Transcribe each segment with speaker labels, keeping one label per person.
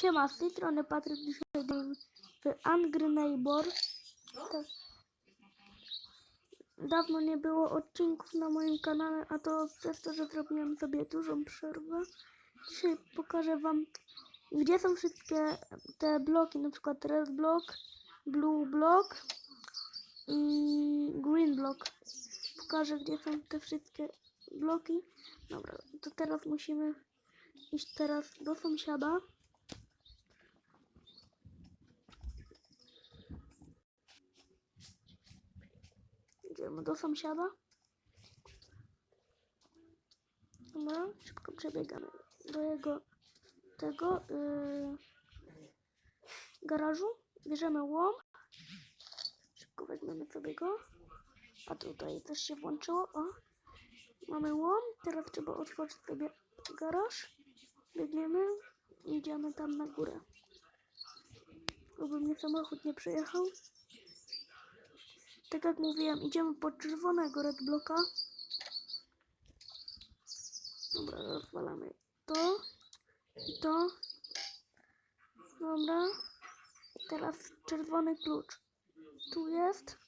Speaker 1: Siema, z tej strony Patryk, dzisiaj w Angry Neighbor. Tak. Dawno nie było odcinków na moim kanale, a to przez to, że zrobiłem sobie dużą przerwę. Dzisiaj pokażę wam, gdzie są wszystkie te bloki, na przykład red block, blue block i green block. Pokażę, gdzie są te wszystkie bloki. Dobra, to teraz musimy iść teraz do sąsiada. Idziemy do sąsiada. Dobra, szybko przebiegamy do jego tego yy, garażu. Bierzemy łom. Szybko weźmiemy sobie go. A tutaj też się włączyło. O, mamy łom. Teraz trzeba otworzyć sobie garaż. Biegniemy idziemy tam na górę. Aby mnie samochód nie przejechał. Tak jak mówiłem, idziemy pod czerwonego red bloka. Dobra, rozwalamy to i to. Dobra. I teraz czerwony klucz. Tu jest.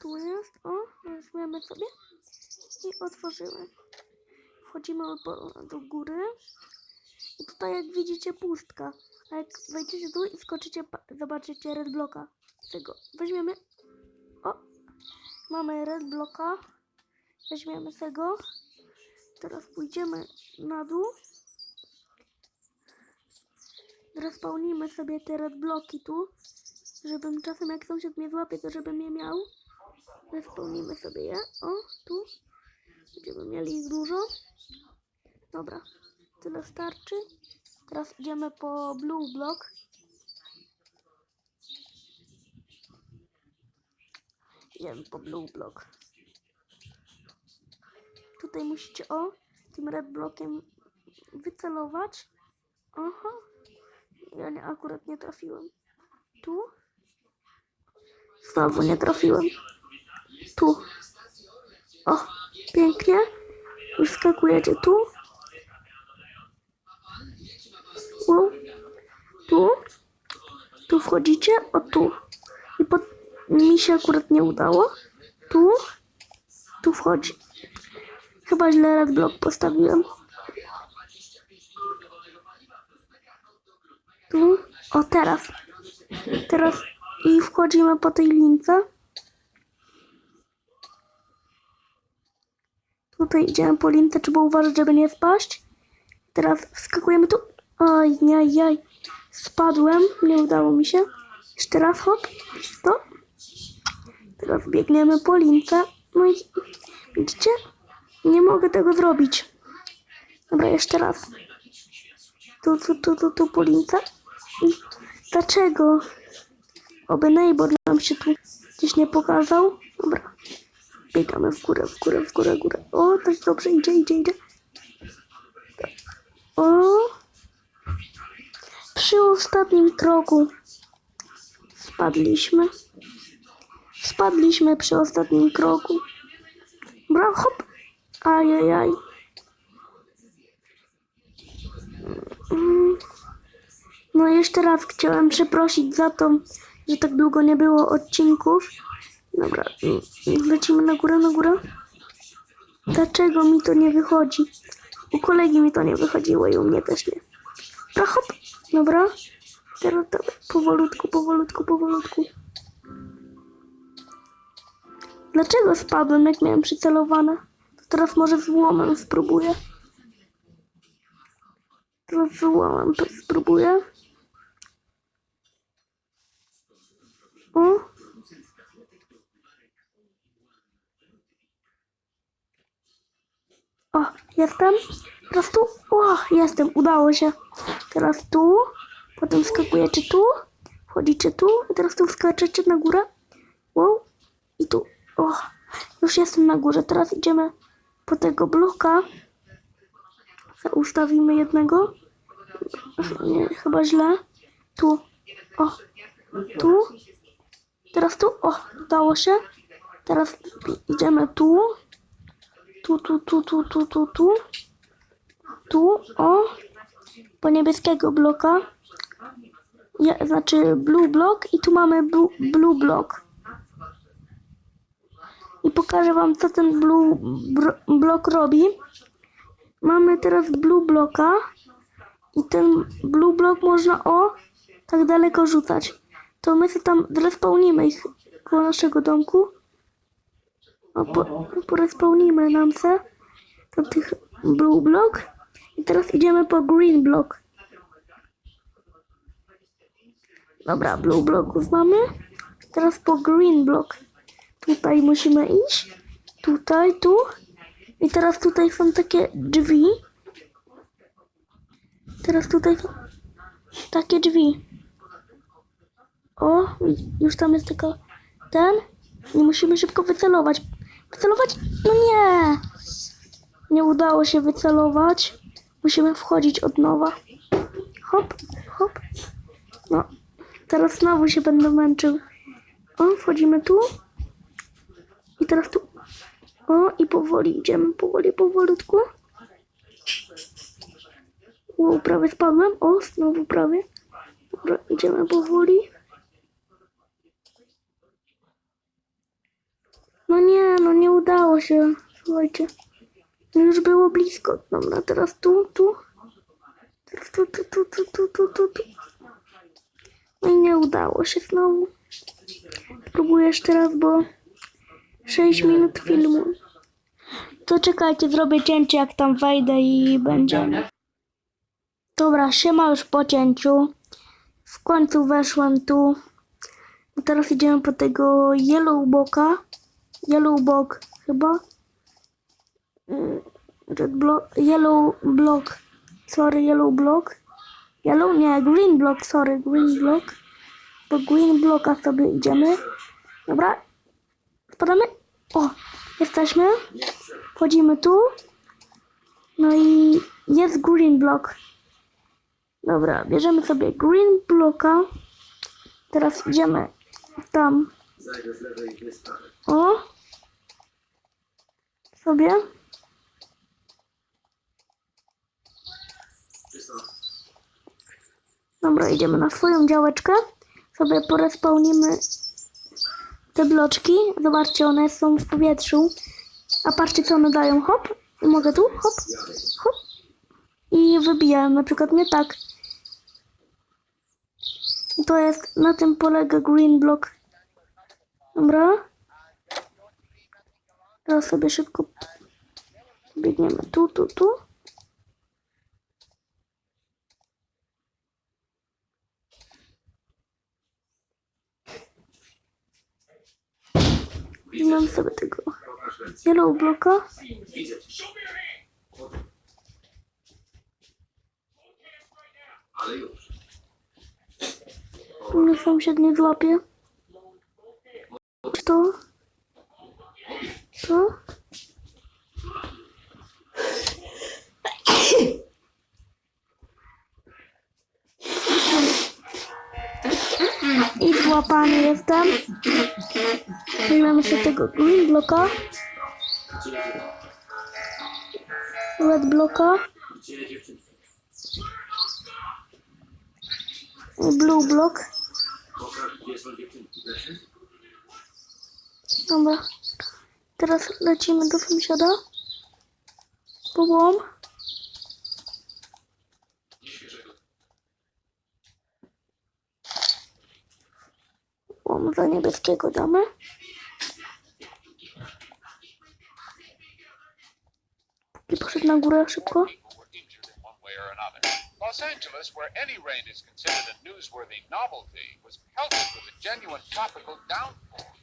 Speaker 1: Tu jest. O, weźmiemy sobie i otworzymy. Wchodzimy do góry. I tutaj jak widzicie pustka. A jak wejdziecie tu i skoczycie, zobaczycie red bloka. Tego weźmiemy. O! Mamy red bloka. Weźmiemy tego. Teraz pójdziemy na dół. Respawnimy sobie te red bloki tu. Żebym czasem jak sąsiad mnie złapie, to żebym je miał. Respawnimy sobie je. O, tu. Będziemy mieli ich dużo. Dobra. Tyle starczy. Teraz idziemy po blue block. Idziemy po blue block. Tutaj musicie o tym red blockiem wycelować. Aha. Ja nie, akurat nie trafiłem. Tu. Znowu nie trafiłem. Tu. O, pięknie. I wskakujecie tu. Wow. Tu. Tu wchodzicie. O tu. I pod... mi się akurat nie udało. Tu. Tu wchodzi. Chyba źle red block postawiłem. Tu. O teraz. Teraz i wchodzimy po tej lince. Tutaj idziemy po lince, trzeba uważać, żeby nie spaść. Teraz wskakujemy tu. Oj, nie, jaj. Spadłem, nie udało mi się. Jeszcze raz hop. Stop. Teraz biegniemy po lince. No i widzicie? Nie mogę tego zrobić. Dobra, jeszcze raz. Tu, tu, tu, tu, tu po lince. Dlaczego? Oby neighbor nam się tu gdzieś nie pokazał. Dobra. Biegamy w górę, w górę, w górę, w górę. O, tak dobrze, idzie, idzie, idzie. O. Przy ostatnim kroku spadliśmy. Spadliśmy przy ostatnim kroku. Bra, hop. Ajajaj. No jeszcze raz chciałem przeprosić za to, że tak długo nie było odcinków. Dobra, lecimy na górę, na górę. Dlaczego mi to nie wychodzi? U kolegi mi to nie wychodziło i u mnie też nie. Dobra, hop. Dobra. Teraz dawaj. Powolutku, powolutku, powolutku. Dlaczego spadłem, jak miałem przycelowane? Teraz może z łomem spróbuję. Teraz z łomem to spróbuję. O. O, jestem. Teraz tu. O, jestem. Udało się. Teraz tu. Potem skakujecie tu. Wchodzicie tu. I teraz tu skaczecie na górę. Wow. I tu. O, już jestem na górze. Teraz idziemy po tego bloka. Ustawimy jednego. Nie, chyba źle. Tu. O. Tu. Teraz tu. O, udało się. Teraz idziemy tu. Tu, tu, tu, tu, tu, tu, tu. Tu, o, po niebieskiego bloka, ja, znaczy blue block i tu mamy blue, blue block. I pokażę wam, co ten blue block robi. Mamy teraz blue blocka i ten blue block można o tak daleko rzucać. To my sobie tam zrespawnimy ich koło naszego domku. O, po, porespawnimy nam se tych blue block. I teraz idziemy po green block. Dobra, blue blocków mamy. Teraz po green block. Tutaj musimy iść. Tutaj, tu. I teraz tutaj są takie drzwi. Teraz tutaj są takie drzwi. O, już tam jest tylko ten. I musimy szybko wycelować. Wycelować? No nie! Nie udało się wycelować. Musimy wchodzić od nowa. Hop, hop. No, teraz znowu się będę męczył. O, wchodzimy tu. I teraz tu. O, i powoli idziemy, powoli, powolutku. Wow, prawie spadłem. O, znowu prawie. Dobra, idziemy powoli. No nie, no nie udało się. Słuchajcie. No już było blisko. Dobra, teraz tu, tu. Tu, tu, tu, tu, tu, tu, tu, tu. No i nie udało się znowu. Spróbuję jeszcze raz, bo 6 minut filmu. To czekajcie, zrobię cięcie jak tam wejdę i będzie. Dobra, siema już po cięciu. W końcu weszłem tu. I teraz idziemy po tego yellow boka. Yellow block chyba. Mm, Red block, yellow block. Sorry, yellow block. Yellow? Nie, green block, sorry, green block. Do green blocka sobie idziemy. Dobra. Spadamy. O, jesteśmy. Wchodzimy tu. No i jest green block. Dobra, bierzemy sobie green blocka. Teraz idziemy tam. O. Sobie. Dobra, idziemy na swoją działeczkę. Sobie porespawnimy te bloczki. Zobaczcie, one są w powietrzu. A patrzcie, co one dają. Hop. I mogę tu. Hop. Hop. I wybijałem na przykład nie tak. I to jest, na tym polega green block. Dobra. Teraz sobie szybko biegniemy tu, tu, tu. I mam sobie tego yellow bloka. Niech sąsiad nie złapie. To? To? I złapany jestem. Weźmiemy sobie tego green bloka. Red bloka. Blue.
Speaker 2: Leszy?
Speaker 1: Dobra. Teraz lecimy do sąsiada. Pobłom. Łom za niebieskiego damy. I poszedł na górę szybko.
Speaker 3: Los Angeles, where any rain is considered a newsworthy novelty, was pelted with a genuine tropical downpour.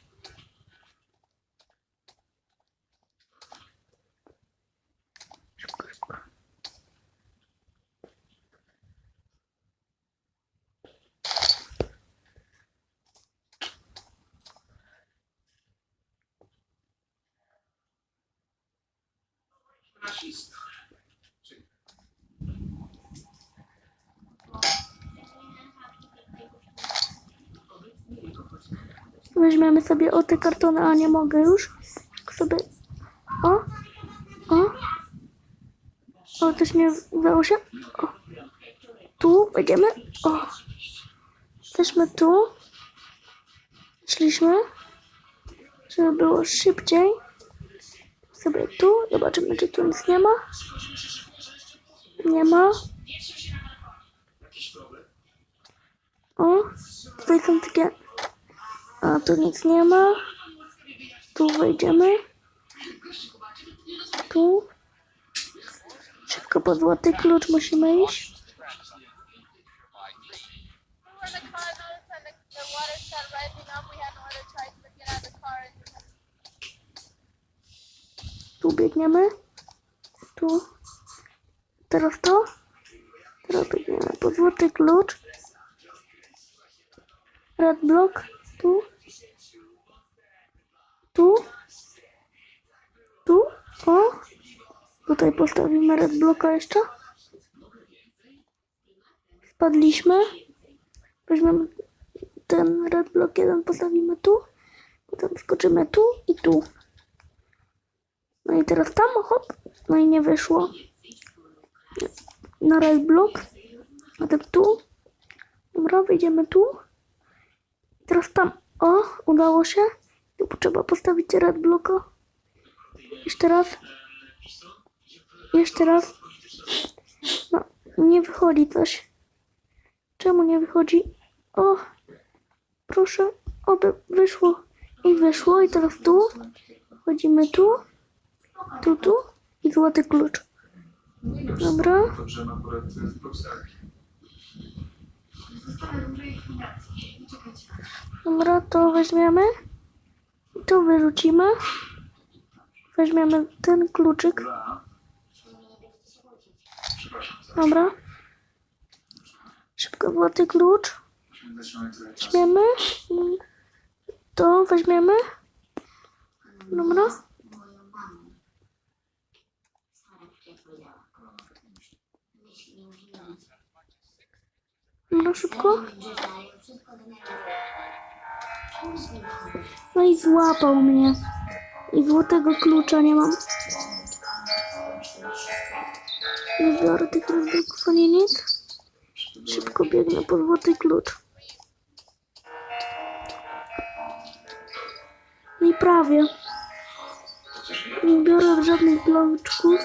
Speaker 1: Weźmiemy sobie o te kartony, a nie mogę już. Sobie. O! O! O, też nie udało się. O. Tu wejdziemy. O. Jesteśmy tu. Szliśmy. Żeby było szybciej. Sobie tu. Zobaczymy, czy tu nic nie ma. Nie ma. O. Tutaj są takie... A, tu nic nie ma. Tu wejdziemy. Tu. Szybko po złoty klucz musimy iść. Tu biegniemy. Tu. Teraz to. Teraz biegniemy po złoty klucz. Red block. Tu. Tu. Tu. O. Tutaj postawimy red blocka jeszcze. Spadliśmy. Weźmiemy ten red block jeden, postawimy tu. Potem skoczymy tu i tu. No i teraz tam, hop. No i nie wyszło. Na red block. Potem tu. Dobra, wejdziemy tu. Teraz tam. O, udało się. Trzeba postawić red blocka. Jeszcze raz. Jeszcze raz. No, nie wychodzi coś. Czemu nie wychodzi? O, proszę. Oby wyszło. I wyszło. I teraz tu. Wchodzimy tu. Tu, tu. I złoty klucz. Dobra. Dobra, to weźmiemy. To wyrzucimy. Weźmiemy ten kluczyk. Dobra. Szybko złoty klucz. Weźmiemy. To weźmiemy. Dobra. Dobra, szybko. No i złapał mnie. I złotego klucza nie mam. Nie biorę tych nic. Szybko biegnę po złoty klucz. No i prawie. Nie biorę żadnych bloczków.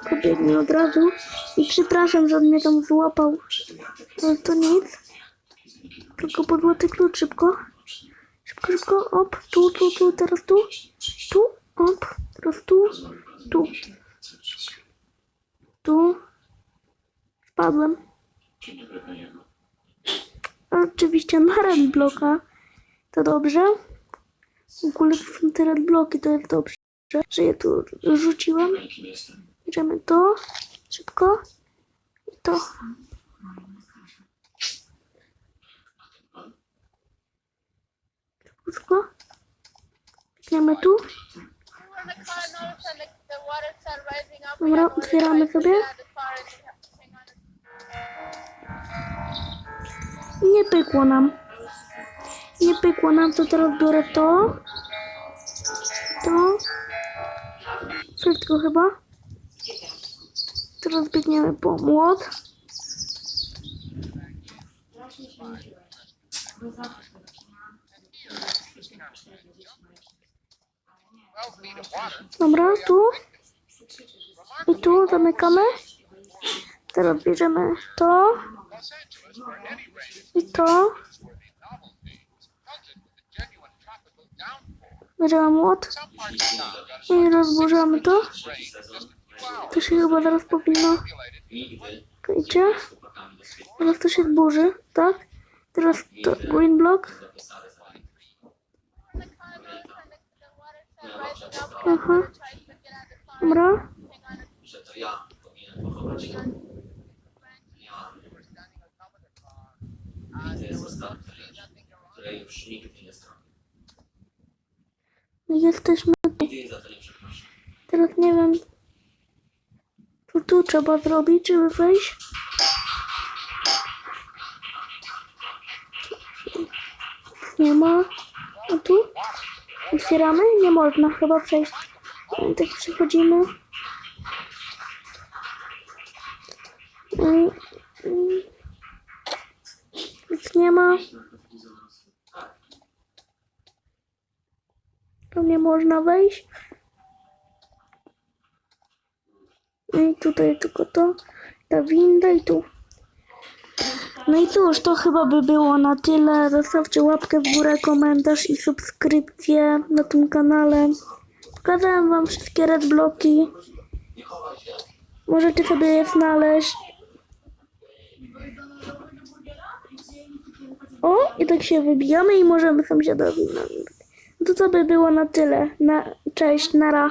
Speaker 1: Tylko biegnę od razu. I przepraszam, że on mnie tam złapał. Ale to nic. Tylko po złoty klucz szybko. Szybko. Op, tu, tu, tu, teraz tu. Tu, op, teraz tu. Tu. Tu.
Speaker 2: Panie.
Speaker 1: Oczywiście na red bloka. To dobrze. W ogóle to są te red bloki, to jest dobrze, że je tu
Speaker 2: jestem?
Speaker 1: Bierzemy to. Szybko. I to.
Speaker 4: Rising up. We
Speaker 1: Dobra,
Speaker 4: had no other
Speaker 1: otwieramy
Speaker 4: choice but
Speaker 1: sobie.
Speaker 4: get out of the car and hang on.
Speaker 1: Nie pykło nam. Nie pykło nam, to teraz biorę to. To. Wszystko chyba. Teraz biegniemy po młot. Dobra, tu. I tu zamykamy. Teraz bierzemy to. I to. Bierzemy młot. I rozburzamy to. To się chyba zaraz powinno. Idzie. Teraz to się zburzy, tak? Teraz to green block.
Speaker 4: Car
Speaker 1: Dobra.
Speaker 5: że to ja powinienem pochować i to jest ostatnia rzecz, której już nigdy nie zrobię.
Speaker 1: Jesteśmy tu.
Speaker 5: Nigdy za to nie przepraszam.
Speaker 1: Teraz nie wiem. Co tu trzeba zrobić, żeby wejść? Nie ma. A tu? Otwieramy? Nie można chyba przejść. Tak przechodzimy. Mm, mm. Nic nie ma. Tu nie można wejść. I tutaj tylko to, ta winda i tu. No i cóż, to chyba by było na tyle. Zostawcie łapkę w górę, komentarz i subskrypcję na tym kanale. Pokazałem wam wszystkie red bloki. Możecie sobie je znaleźć. O, i tak się wybijamy i możemy sąsiadowi. No, to co by było na tyle. Na, cześć, nara.